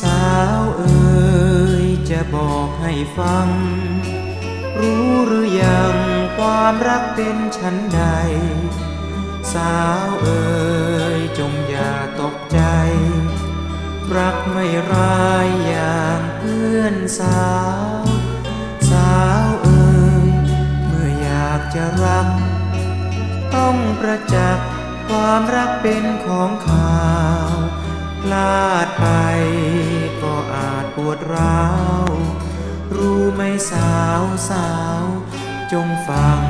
สาวเอ๋ยจะบอกให้ฟัง รู้หรือยังความรักเป็นฉันใด สาวเอ๋ยจงอย่าตกใจ รักไม่ร้ายอย่างเพื่อนสาว สาวเอ๋ยเมื่ออยากจะรัก ต้องประจักษ์ความรักเป็นของข่าว พลาดไป วดร้าว รู้ไหมสาวสาว จงฟัง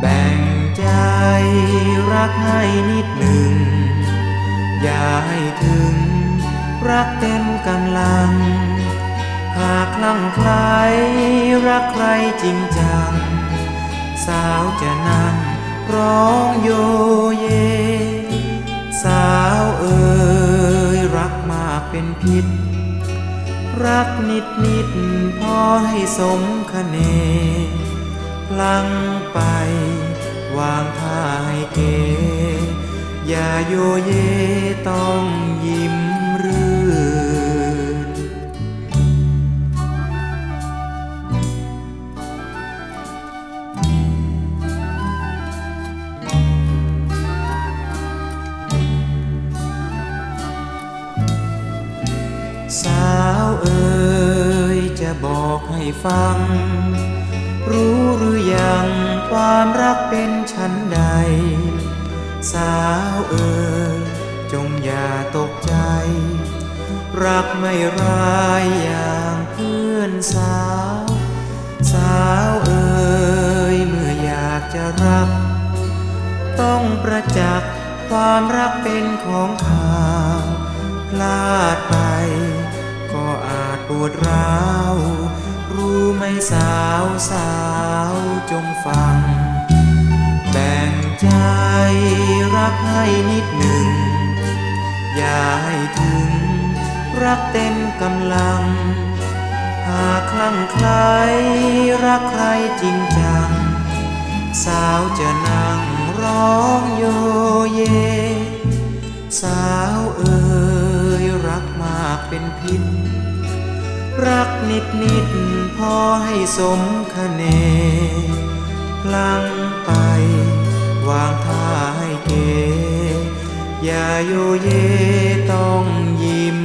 แบ่งใจรักให้นิดหนึ่ง อย่าให้ถึง รักเต็มกำลัง หากคลั่งไคล้รักใครจริงจัง สาวจะนั่งร้องโยเย สาวเอ๋ยรักมากเป็นพิษ รักนิดนิดพอให้สมคะเน พลังไป วางท่าให้เก อย่าโยเยต้องยิ้มรื่นสา เอ๋ยจะบอกให้ฟัง รู้หรือยังความรักเป็นฉันใด สาวเอ๋ยจงอย่าตกใจ รักไม่ร้ายอย่างเพื่อนสาว สาวเอ๋ยเมื่ออยากจะรัก ต้องประจักษ์ความรักเป็นของข่าวพลาดไป วดร้าว รู้ไหมสาวสาวจงฟัง แบ่งใจรักให้นิดหนึ่ง อย่าให้ถึง รักเต็มกำลัง หากคลั่งไคล้รักใครจริงจัง สาวจะนั่งร้องโยเย สาวเอ๋ยรักมากเป็นพิษ รักนิดนิดพอให้สมคะเน พลังไป วางท่าให้เก อย่าโยเยต้องยิ้ม